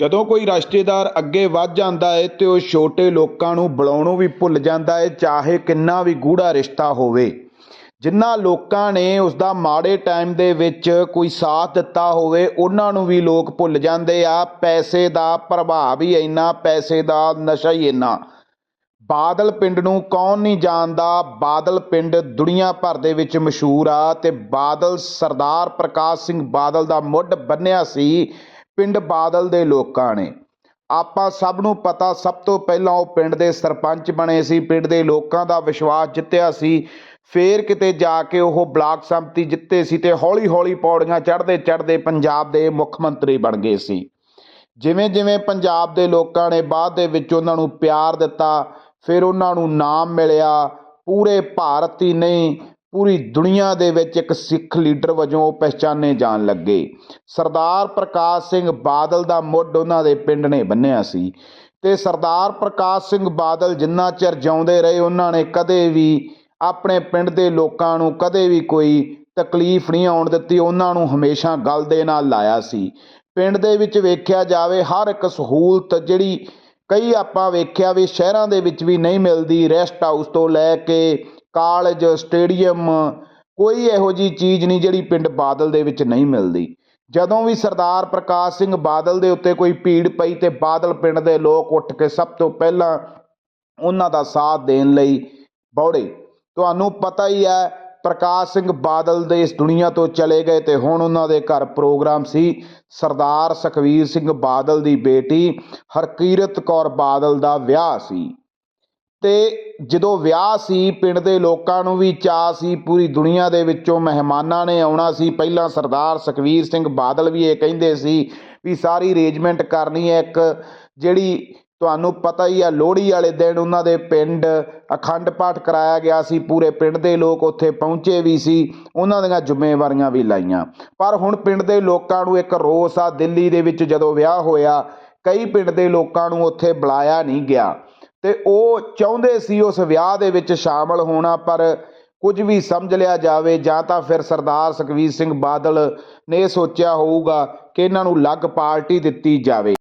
ਜਦੋਂ ਕੋਈ ਰਿਸ਼ਤੇਦਾਰ ਅੱਗੇ ਵੱਧ ਜਾਂਦਾ ਹੈ ਤੇ ਉਹ ਛੋਟੇ ਲੋਕਾਂ ਨੂੰ ਬੁਲਾਉਣੋਂ ਵੀ ਭੁੱਲ ਜਾਂਦਾ ਹੈ ਚਾਹੇ ਕਿੰਨਾ ਵੀ ਗੂੜਾ ਰਿਸ਼ਤਾ ਹੋਵੇ। ਜਿਨ੍ਹਾਂ ਲੋਕਾਂ ਨੇ ਉਸ ਦਾ ਮਾੜੇ ਟਾਈਮ ਦੇ ਵਿੱਚ ਕੋਈ ਸਾਥ ਦਿੱਤਾ ਹੋਵੇ, ਉਹਨਾਂ ਨੂੰ ਵੀ ਲੋਕ ਭੁੱਲ ਜਾਂਦੇ ਆ। ਪੈਸੇ ਦਾ ਪ੍ਰਭਾਵ ਹੀ ਇੰਨਾ, ਪੈਸੇ ਦਾ ਨਸ਼ਾ ਹੀ ਇੰਨਾ। ਬਾਦਲ ਪਿੰਡ ਨੂੰ ਕੌਣ ਨਹੀਂ ਜਾਣਦਾ? ਬਾਦਲ ਪਿੰਡ ਦੁਨੀਆ ਭਰ ਦੇ ਵਿੱਚ ਮਸ਼ਹੂਰ ਆ ਤੇ ਬਾਦਲ ਸਰਦਾਰ ਪ੍ਰਕਾਸ਼ ਸਿੰਘ ਬਾਦਲ ਦਾ ਮੁੱਢ ਬੰਨਿਆ ਸੀ। ਪਿੰਡ ਬਾਦਲ ਦੇ ਲੋਕਾਂ ਨੇ। ਆਪਾਂ ਸਭ ਨੂੰ ਪਤਾ, ਸਭ ਤੋਂ ਪਹਿਲਾਂ ਉਹ ਪਿੰਡ ਦੇ ਸਰਪੰਚ ਬਣੇ ਸੀ, ਪਿੰਡ ਦੇ ਲੋਕਾਂ ਦਾ ਵਿਸ਼ਵਾਸ ਜਿੱਤਿਆ ਸੀ। ਫੇਰ ਕਿਤੇ ਜਾ ਕੇ ਉਹ ਬਲਾਕ ਸੰਮਤੀ ਜਿੱਤੇ ਸੀ ਤੇ ਹੌਲੀ ਹੌਲੀ ਪੌੜੀਆਂ ਚੜ੍ਹਦੇ ਚੜ੍ਹਦੇ ਪੰਜਾਬ ਦੇ ਮੁੱਖ ਮੰਤਰੀ ਬਣ ਗਏ ਸੀ। ਜਿਵੇਂ ਜਿਵੇਂ ਪੰਜਾਬ ਦੇ ਲੋਕਾਂ ਨੇ ਬਾਅਦ ਦੇ ਵਿੱਚ ਉਹਨਾਂ ਨੂੰ ਪਿਆਰ ਦਿੱਤਾ, ਫਿਰ ਉਹਨਾਂ ਨੂੰ ਨਾਮ ਮਿਲਿਆ, ਪੂਰੇ ਭਾਰਤ ਹੀ ਨਹੀਂ ਪੂਰੀ ਦੁਨੀਆ ਦੇ ਵਿੱਚ ਇੱਕ ਸਿੱਖ ਲੀਡਰ ਵਜੋਂ ਉਹ ਪਹਿਚਾਨੇ ਜਾਣ ਲੱਗੇ। ਸਰਦਾਰ ਪ੍ਰਕਾਸ਼ ਸਿੰਘ ਬਾਦਲ ਦਾ ਮੁੱਢ ਉਹਨਾਂ ਦੇ ਪਿੰਡ ਨੇ ਬੰਨਿਆ ਸੀ ਤੇ ਸਰਦਾਰ ਪ੍ਰਕਾਸ਼ ਸਿੰਘ ਬਾਦਲ ਜਿੰਨਾ ਚਿਰ ਜਿਉਂਦੇ ਰਹੇ, ਉਹਨਾਂ ਨੇ ਕਦੇ ਵੀ ਆਪਣੇ ਪਿੰਡ ਦੇ ਲੋਕਾਂ ਨੂੰ ਕਦੇ ਵੀ ਕੋਈ ਤਕਲੀਫ ਨਹੀਂ ਆਉਣ ਦਿੱਤੀ। ਉਹਨਾਂ ਨੂੰ ਹਮੇਸ਼ਾ ਗੱਲ ਦੇ ਨਾਲ ਲਾਇਆ ਸੀ। ਪਿੰਡ ਦੇ ਵਿੱਚ ਵੇਖਿਆ ਜਾਵੇ, ਹਰ ਇੱਕ ਸਹੂਲਤ ਜਿਹੜੀ ਕਈ ਆਪਾਂ ਵੇਖਿਆ ਵੀ ਸ਼ਹਿਰਾਂ ਦੇ ਵਿੱਚ ਵੀ ਨਹੀਂ ਮਿਲਦੀ, ਰੈਸਟ ਹਾਊਸ ਤੋਂ ਲੈ ਕੇ ਕਾਲਜ, ਸਟੇਡੀਅਮ, ਕੋਈ ਇਹੋ ਜੀ ਚੀਜ਼ ਨਹੀਂ ਜਿਹੜੀ ਪਿੰਡ ਬਾਦਲ ਦੇ ਵਿੱਚ ਨਹੀਂ ਮਿਲਦੀ। ਜਦੋਂ ਵੀ ਸਰਦਾਰ ਪ੍ਰਕਾਸ਼ ਸਿੰਘ ਬਾਦਲ ਦੇ ਉੱਤੇ ਕੋਈ ਭੀੜ ਪਈ ਤੇ ਬਾਦਲ ਪਿੰਡ ਦੇ ਲੋਕ ਉੱਠ ਕੇ ਸਭ ਤੋਂ ਪਹਿਲਾਂ ਉਹਨਾਂ ਦਾ ਸਾਥ ਦੇਣ ਲਈ ਬੌੜੇ। ਤੁਹਾਨੂੰ ਪਤਾ ਹੀ ਹੈ, ਪ੍ਰਕਾਸ਼ ਸਿੰਘ ਬਾਦਲ ਦੇ ਇਸ ਦੁਨੀਆ ਤੋਂ ਚਲੇ ਗਏ ਤੇ ਹੁਣ ਉਹਨਾਂ ਦੇ ਘਰ ਪ੍ਰੋਗਰਾਮ ਸੀ। ਸਰਦਾਰ ਸੁਖਵੀਰ ਸਿੰਘ ਬਾਦਲ ਦੀ ਬੇਟੀ ਹਰਕੀਰਤ ਕੌਰ ਬਾਦਲ ਦਾ ਵਿਆਹ ਸੀ। ਤੇ ਜਦੋਂ ਵਿਆਹ ਸੀ, ਪਿੰਡ ਦੇ ਲੋਕਾਂ ਨੂੰ ਵੀ ਚਾਅ ਸੀ, ਪੂਰੀ ਦੁਨੀਆ ਦੇ ਵਿੱਚੋਂ ਮਹਿਮਾਨਾਂ ਨੇ ਆਉਣਾ ਸੀ। ਪਹਿਲਾਂ ਸਰਦਾਰ ਸੁਖਵੀਰ ਸਿੰਘ ਬਾਦਲ ਵੀ ਇਹ ਕਹਿੰਦੇ ਸੀ ਵੀ ਸਾਰੀ ਅਰੇਂਜਮੈਂਟ ਕਰਨੀ ਹੈ ਇੱਕ, ਜਿਹੜੀ ਤੁਹਾਨੂੰ ਪਤਾ ਹੀ ਆ, ਲੋਹੜੀ ਵਾਲੇ ਦਿਨ ਉਹਨਾਂ ਦੇ ਪਿੰਡ ਅਖੰਡ ਪਾਠ ਕਰਾਇਆ ਗਿਆ ਸੀ। ਪੂਰੇ ਪਿੰਡ ਦੇ ਲੋਕ ਉੱਥੇ ਪਹੁੰਚੇ ਵੀ ਸੀ, ਉਹਨਾਂ ਦੀਆਂ ਜ਼ਿੰਮੇਵਾਰੀਆਂ ਵੀ ਲਾਈਆਂ। ਪਰ ਹੁਣ ਪਿੰਡ ਦੇ ਲੋਕਾਂ ਨੂੰ ਇੱਕ ਰੋਸ ਆ, ਦਿੱਲੀ ਦੇ ਵਿੱਚ ਜਦੋਂ ਵਿਆਹ ਹੋਇਆ, ਕਈ ਪਿੰਡ ਦੇ ਲੋਕਾਂ ਨੂੰ ਉੱਥੇ ਬੁਲਾਇਆ ਨਹੀਂ ਗਿਆ। ਤੇ ਉਹ ਚਾਹੁੰਦੇ ਸੀ ਉਸ ਵਿਆਹ ਦੇ ਵਿੱਚ ਸ਼ਾਮਲ ਹੋਣਾ, ਪਰ ਕੁਝ ਵੀ ਸਮਝ ਲਿਆ ਜਾਵੇ, ਜਾਂ ਤਾਂ ਫਿਰ ਸਰਦਾਰ ਸੁਖਵੀਰ ਸਿੰਘ ਬਾਦਲ ਨੇ ਇਹ ਸੋਚਿਆ ਹੋਊਗਾ ਕਿ ਇਹਨਾਂ ਨੂੰ ਅਲੱਗ ਪਾਰਟੀ ਦਿੱਤੀ ਜਾਵੇ।